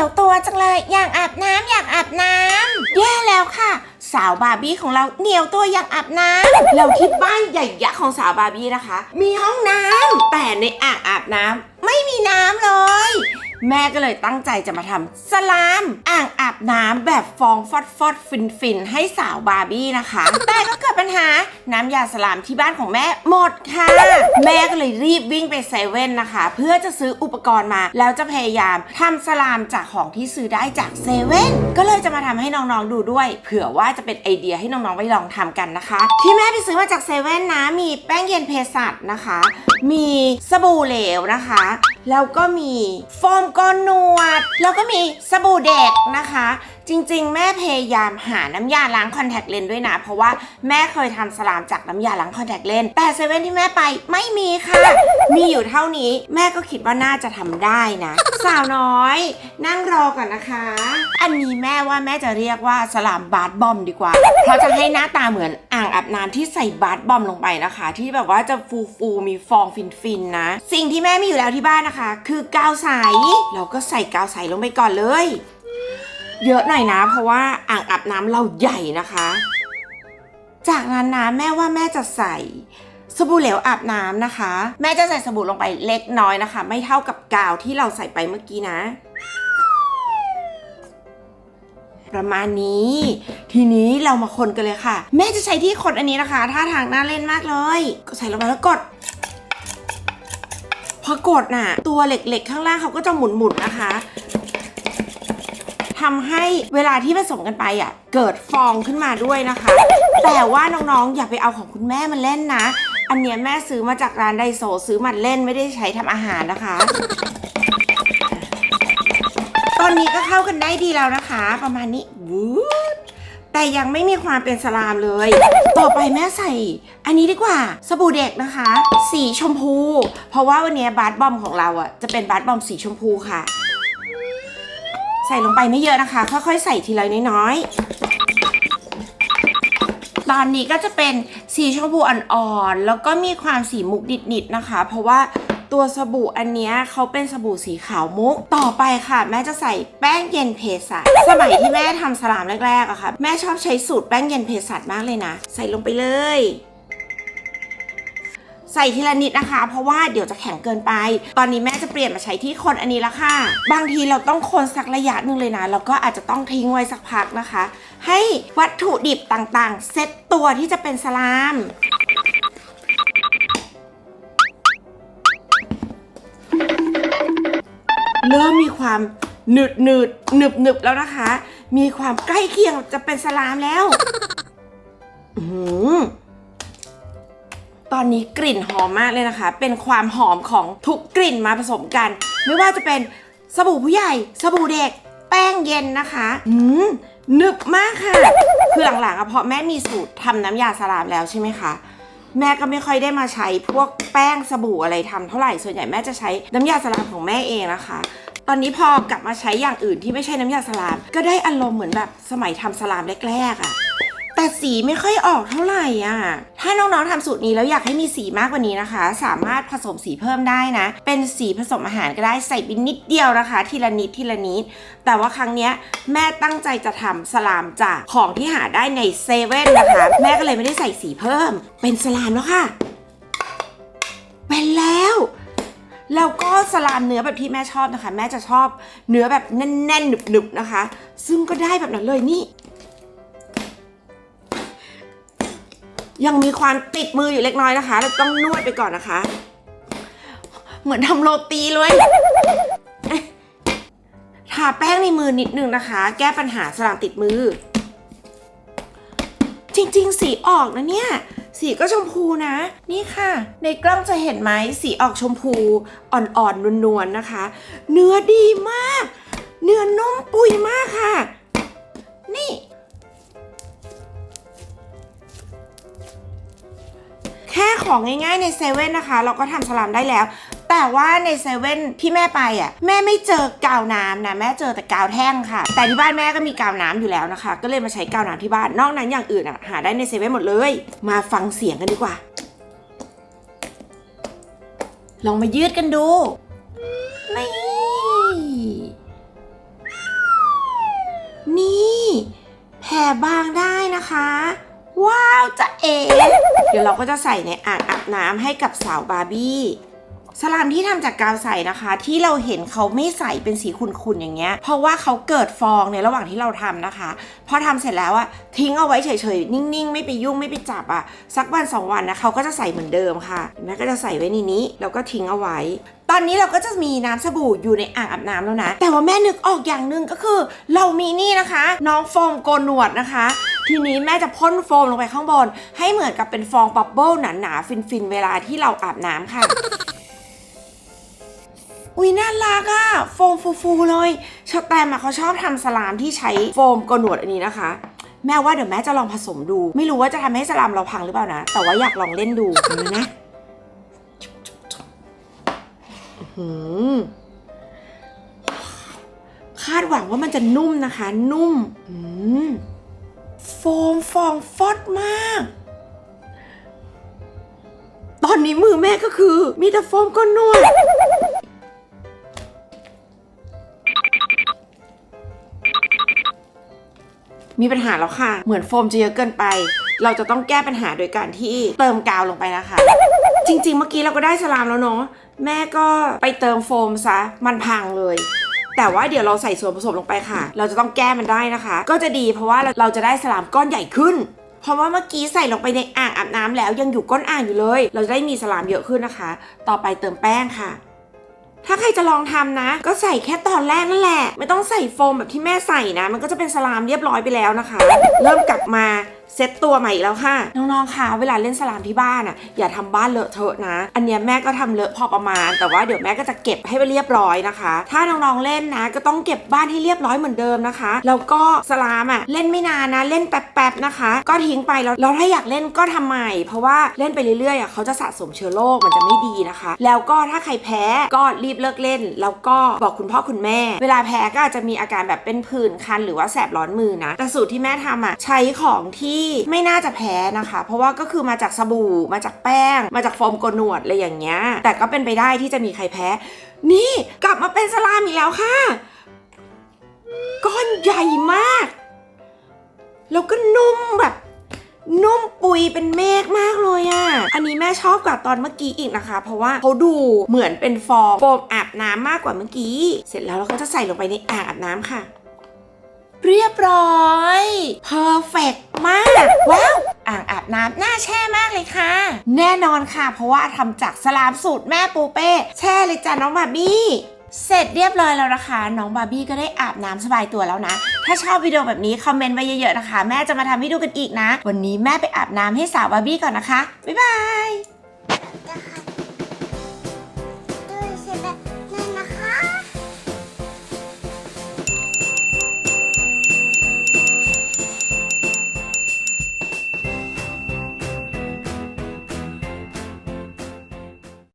ยวตัวจังเลย อยากอาบน้ำอยากอาบน้ำแย่แล้วค่ะ สาวบาร์บี้ของเราเหนียวตัวอยากอาบน้ำเราที่บ้านใหญ่ยักษ์ของสาวบาร์บี้นะคะ มีห้องน้ำแต่ในอ่างอาบน้ำไม่มีน้ำเลย แม่ก็เลยตั้งใจจะมาทำสลามอ่างอาบน้ำแบบฟองฟอดฟอดฟินฟินให้สาวบาร์บี้นะคะ แต่ก็เกิดปัญหาน้ำยาสลามที่บ้านของแม่หมดค่ะ แม่ก็เลยรีบวิ่งไปเซเว่นนะคะ เพื่อจะซื้ออุปกรณ์มา แล้วจะพยายามทำสลามจากของที่ซื้อได้จากเซเว่นก็เลยจะมาทำให้น้องๆดูด้วย เผื่อว่าจะเป็นไอเดียให้น้องๆไปลองทำกันนะคะ ที่แม่ไปซื้อมาจากเซเว่นนะมีแป้งเย็นเพสัตนะคะ มีสบู่เหลวนะคะแล้วก็มีโฟมก้อนหนวด แล้วก็มีสบู่เด็กนะคะ จริงๆ แม่พยายามหาน้ำยาล้างคอนแทคเลนส์ด้วยนะ เพราะว่าแม่เคยทำสลามจากน้ำยาล้างคอนแทคเลนส์แต่เซเว่นที่แม่ไปไม่มีค่ะ มีอยู่เท่านี้แม่ก็คิดว่าน่าจะทำได้นะ สาวน้อย นั่งรอก่อนนะคะ อันนี้แม่ว่าแม่จะเรียกว่าสลามบาร์บอมดีกว่า เพราะจะให้หน้าตาเหมือนอ่างอาบน้ำที่ใส่บาร์บอมลงไปนะคะ ที่แบบว่าจะฟูฟูมีฟองฟินๆนะ สิ่งที่แม่มีอยู่แล้วที่บ้านนะคะ คือกาวใสเราก็ใส่กาวใสลงไปก่อนเลย เยอะหน่อยนะ เพราะว่าอ่างอาบน้ำเราใหญ่นะคะ จากนั้นนะแม่ว่าแม่จะใส่สบู่เหลวอาบน้ำนะคะ แม่จะใส่สบู่ลงไปเล็กน้อยนะคะ ไม่เท่ากับกาวที่เราใส่ไปเมื่อกี้นะ ประมาณนี้ ทีนี้เรามาคนกันเลยค่ะ แม่จะใช้ที่คนอันนี้นะคะท่าทางน่าเล่นมากเลยก็ใส่ลงไปแล้วกดพอกดน่ะ ตัวเหล็กๆ ข้างล่างเขาก็จะหมุนๆนะคะ ทำให้เวลาที่ผสมกันไปอะเกิดฟองขึ้นมาด้วยนะคะ แต่ว่าน้องๆ อย่าไปเอาของคุณแม่มาเล่นนะ อันเนี้ยแม่ซื้อมาจากร้านไดโซซื้อมาเล่นไม่ได้ใช้ทำอาหารนะคะ ตอนนี้ก็เข้ากันได้ดีแล้วนะคะ ประมาณนี้วูดแต่ยังไม่มีความเป็นสลามเลย ต่อไปแม่ใส่ อันนี้ดีกว่า สบู่เด็กนะคะ สีชมพู เพราะว่าวันนี้บาร์บอมของเราอะจะเป็นบาร์บอมสีชมพูค่ะ ใส่ลงไปไม่เยอะนะคะ ค่อยๆ ใส่ทีละน้อยๆ ตอนนี้ก็จะเป็นสีชมพูอ่อนๆ แล้วก็มีความสีมุกดิดๆ นะคะ เพราะว่าตัวสบู่อันนี้เขาเป็นสบู่สีขาวมุก ต่อไปค่ะ แม่จะใส่แป้งเย็นเพสัตสมัยที่แม่ทำสลามแรกๆอะค่ะ แม่ชอบใช้สูตรแป้งเย็นเพสัตมากเลยนะ ใส่ลงไปเลย ใส่ทีละนิดนะคะ เพราะว่าเดี๋ยวจะแข็งเกินไป ตอนนี้แม่ เปลี่ยนมาใช้ที่คนอันนี้ละค่ะ บางทีเราต้องคนสักระยะหนึ่งเลยนะ แล้วก็อาจจะต้องทิ้งไว้สักพักนะคะ ให้วัตถุดิบต่างๆ เซตตัวที่จะเป็นสลามเริ่มมีความหนืดหนืดหนึบหนึบแล้วนะคะ มีความใกล้เคียงจะเป็นสลามแล้ว อื ตอนนี้กลิ่นหอมมากเลยนะคะ เป็นความหอมของทุกกลิ่นมาผสมกัน ไม่ว่าจะเป็นสบู่ผู้ใหญ่ สบู่เด็ก แป้งเย็นนะคะอืมหนึบมากค่ะ คือหลังๆอะเพราะแม่มีสูตรทำน้ำยาสลามแล้วใช่ไหมคะ แม่ก็ไม่ค่อยได้มาใช้พวกแป้งสบู่อะไรทำเท่าไหร่ ส่วนใหญ่แม่จะใช้น้ำยาสลามของแม่เองนะคะ ตอนนี้พอกลับมาใช้อย่างอื่นที่ไม่ใช่น้ำยาสลาม ก็ได้อารมณ์เหมือนแบบสมัยทำสลามแรกๆอะ แต่สีไม่ค่อยออกเท่าไหร่อะ ถ้าน้องๆทำสูตรนี้แล้วอยากให้มีสีมากกว่านี้นะคะ สามารถผสมสีเพิ่มได้นะ เป็นสีผสมอาหารก็ได้ใส่ไปนิดเดียวนะคะ ทีละนิดทีละนิด แต่ว่าครั้งเนี้ยแม่ตั้งใจจะทำสลามจากของที่หาได้ในเซเว่นนะคะ แม่ก็เลยไม่ได้ใส่สีเพิ่ม เป็นสลามแล้วค่ะ เป็นแล้วแล้วก็สลามเนื้อแบบที่แม่ชอบนะคะ แม่จะชอบเนื้อแบบแน่นๆหนึบๆนะคะ ซึ่งก็ได้แบบนั้นเลยนี่ ยังมีความติดมืออยู่เล็กน้อยนะคะ เราต้องนวดไปก่อนนะคะ เหมือนทำโรตีเลยทาแป้งในมือนิดนึงนะคะ แก้ปัญหาสลามติดมือ จริงๆ สีออกนะเนี่ย สีก็ชมพูนะ นี่ค่ะ ในกล้องจะเห็นไหมสีออกชมพูอ่อนๆนวลๆนะคะ เนื้อดีมาก เนื้อนุ่มปุยมากค่ะ นี่ แค่ของง่ายๆในเซเว่นนะคะ เราก็ทำสลัมได้แล้ว แต่ว่าในเซเว่นที่แม่ไปอะแม่ไม่เจอกาวน้ำนะแม่เจอแต่กาวแท่งค่ะ แต่ที่บ้านแม่ก็มีกาวน้ำอยู่แล้วนะคะ ก็เลยมาใช้กาวน้ำที่บ้านนอกนั้นอย่างอื่นอะหาได้ในเซเว่นหมดเลย มาฟังเสียงกันดีกว่า ลองมายืดกันดูไม่นี่แผ่บางได้นะคะ ว้าวจะเอ๋เดี๋ยวเราก็จะใส่ในอ่างอาบน้ำให้กับสาวบาร์บี้สลามที่ทำจากกาวใสนะคะ ที่เราเห็นเขาไม่ใสเป็นสีขุ่นๆอย่างเงี้ย เพราะว่าเขาเกิดฟองในระหว่างที่เราทำนะคะ พอทำเสร็จแล้วอะทิ้งเอาไว้เฉยๆ นิ่งๆ ไม่ไปยุ่งไม่ไปจับอะสักวันสองวันนะเขาก็จะใส่เหมือนเดิมค่ะแม่ก็จะใส่ไว้ในนี้แล้วก็ทิ้งเอาไว้ ตอนนี้เราก็จะมีน้ำสบู่อยู่ในอ่างอาบน้ำแล้วนะ แต่ว่าแม่นึกออกอย่างหนึ่งก็คือ เรามีนี่นะคะ น้องโฟมโกนหนวดนะคะ ทีนี้แม่จะพ่นโฟมลงไปข้างบน ให้เหมือนกับเป็นฟองบับเบิ้ลหนาๆฟินๆ เวลาที่เราอาบน้ำค่ะ อุ้ยน่ารักอะโฟมฟูๆเลยชอแตมอะเขาชอบทำสลามที่ใช้โฟมกนหนวดอันนี้นะคะ แม่ว่าเดี๋ยวแม่จะลองผสมดู ไม่รู้ว่าจะทำให้สลามเราพังหรือเปล่านะ แต่ว่าอยากลองเล่นดูนะหืคาดหวังว่ามันจะนุ่มนะคะ นุ่ม อืม โฟมฟองฟอดมาก ตอนนี้มือแม่ก็คือ มีแต่โฟมก้นนวดมีปัญหาแล้วค่ะ เหมือนโฟมจะเยอะเกินไป เราจะต้องแก้ปัญหาโดยการที่เติมกาวลงไปนะคะ จริง ๆ เมื่อกี้เราก็ได้สลามแล้วเนาะ แม่ก็ไปเติมโฟมซะ มันพังเลย แต่ว่าเดี๋ยวเราใส่ส่วนผสมลงไปค่ะ เราจะต้องแก้มันได้นะคะ ก็จะดีเพราะว่าเราจะได้สลามก้อนใหญ่ขึ้น เพราะว่าเมื่อกี้ใส่ลงไปในอ่างอาบน้ำแล้วยังอยู่ก้นอ่างอยู่เลย เราจะได้มีสลามเยอะขึ้นนะคะ ต่อไปเติมแป้งค่ะถ้าใครจะลองทำนะ ก็ใส่แค่ตอนแรกนั่นแหละ ไม่ต้องใส่โฟมแบบที่แม่ใส่นะ มันก็จะเป็นสลามเรียบร้อยไปแล้วนะคะ เริ่มกลับมา เซตตัวใหม่อีกแล้วค่ะ น้องๆคะเวลาเล่นสลามที่บ้านอะอย่าทำบ้านเลอะเทอะนะ อันเนี้ยแม่ก็ทำเลอะพอประมาณ แต่ว่าเดี๋ยวแม่ก็จะเก็บให้เรียบร้อยนะคะ ถ้าน้องๆเล่นนะ ก็ต้องเก็บบ้านให้เรียบร้อยเหมือนเดิมนะคะแล้วก็สลามอะเล่นไม่นานนะเล่นแป๊บๆนะคะ ก็ทิ้งไปแล้วแล้วถ้าอยากเล่นก็ทำใหม่ เพราะว่าเล่นไปเรื่อยๆอะเขาจะสะสมเชื้อโรคมันจะไม่ดีนะคะ แล้วก็ถ้าใครแพ้ก็รีบเลิกเล่น แล้วก็บอกคุณพ่อคุณแม่ เวลาแพ้ก็อาจจะมีอาการแบบเป็นผื่นคันหรือว่าแสบร้อนมือนะแต่สูตรที่แม่ทำอะใช้ของที่ไม่น่าจะแพ้นะคะ เพราะว่าก็คือมาจากสบู่ มาจากแป้ง มาจากโฟมโกนหนวดอะไรอย่างเงี้ย แต่ก็เป็นไปได้ที่จะมีใครแพ้ นี่กลับมาเป็นสลามอีกแล้วค่ะ ก้อนใหญ่มาก แล้วก็นุ่มแบบนุ่มปุยเป็นเมฆมากเลยอะ่ะ อันนี้แม่ชอบกว่าตอนเมื่อกี้อีกนะคะ เพราะว่าเขาดูเหมือนเป็นฟองโฟมอาบน้ำมากกว่าเมื่อกี้ เสร็จแล้วเราก็จะใส่ลงไปในอ่างอาบน้ำค่ะ เรียบร้อยเพอร์เฟกมาก ว้าวอ่างอาบน้ำน่าแช่มากเลยค่ะ แน่นอนค่ะ เพราะว่าทำจากสลามสูตรแม่ปูเป้ แช่เลยจ้ะน้องบาร์บี้ เสร็จเรียบร้อยแล้วนะคะ น้องบาร์บี้ก็ได้อาบน้ำสบายตัวแล้วนะ ถ้าชอบวิดีโอแบบนี้ คอมเมนต์ไว้เยอะๆนะคะ แม่จะมาทำให้ดูกันอีกนะ วันนี้แม่ไปอาบน้ำให้สาวบาร์บี้ก่อนนะคะ บ๊ายบาย